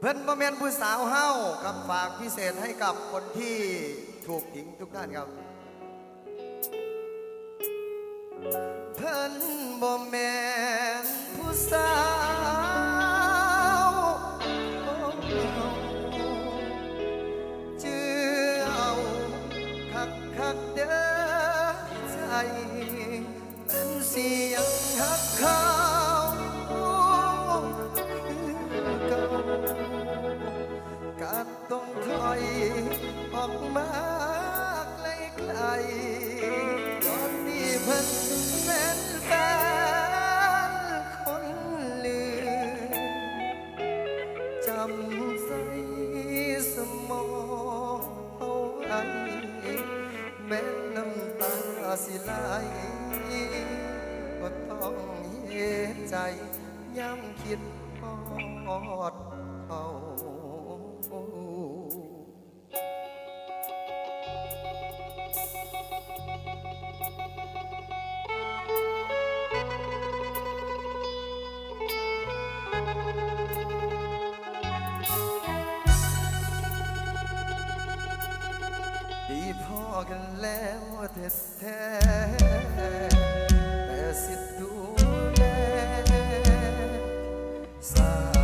เพิ่อนบ่แม่นผู้สาวเฮากับฝากพิเศษให้กับคนที่ถูกทิ้งทุกท่านครับ เพิ่อนบ่แม่นผู้สาวเจือเอาคักคักเด้อใจเป็นเสียงฮักเขา ออกมาไกลๆตอนนี้เพิ่นเป็นแฟนคนลืมจำใส่สมองเอาไว้แม้น้ำตาสิไหลก็ต้องเฮ็ดใจย้ำคิดทอดเขา ดีพอกันแล้วแท้แท้แต่สิดูแลสา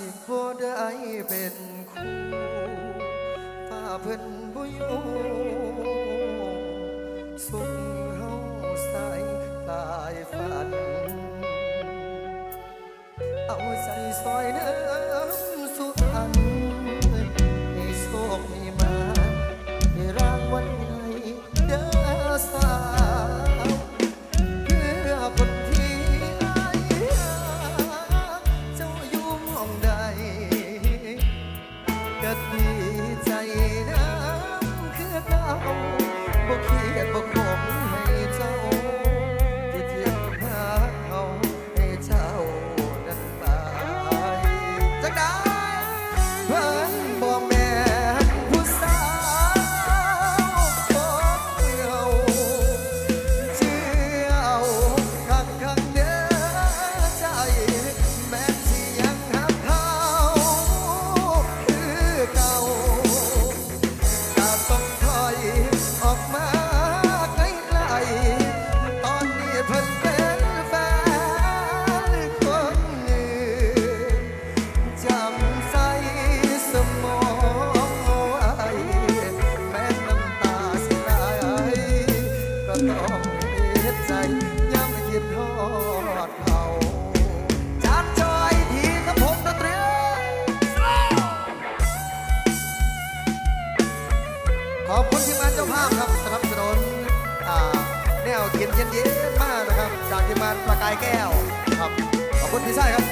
สิบ่ได้เป็นคู่ป้าเพิ่นบ่อยู่สุขเฮาใสายตายฝัน เอาใจซอยเดิมสุอัน ก็ดี เย็นมากนะครับ จากทีมงานประกายแก้วครับขอบคุณพี่ชายครับ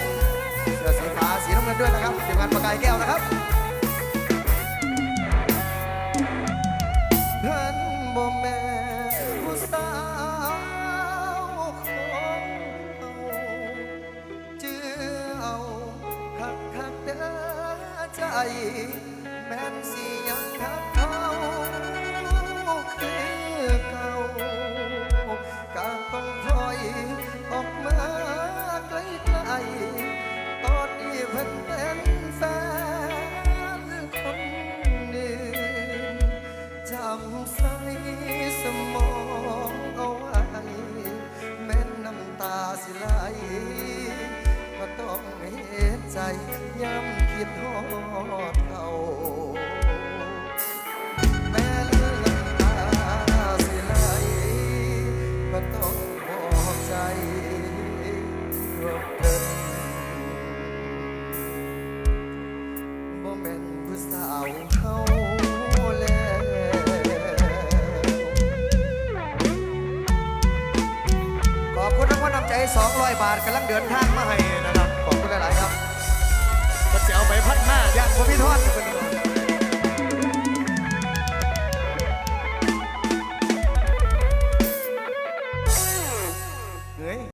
เสื้อสีฟ้าสีน้ำเงินด้วยนะครับทีมงานประกายแก้วนะครับ องเห็นใจย้ำคิดทอดเขาแม้เลือนตาสิไหลก็ต้องบอกใจรบเดินบ่แม่นผู้สาวเขาสองร้อยบาทกำลังเดินทางมาให้นะ ลายๆครับก็จะเอาไปพัดหน้าย่างพระพิทอด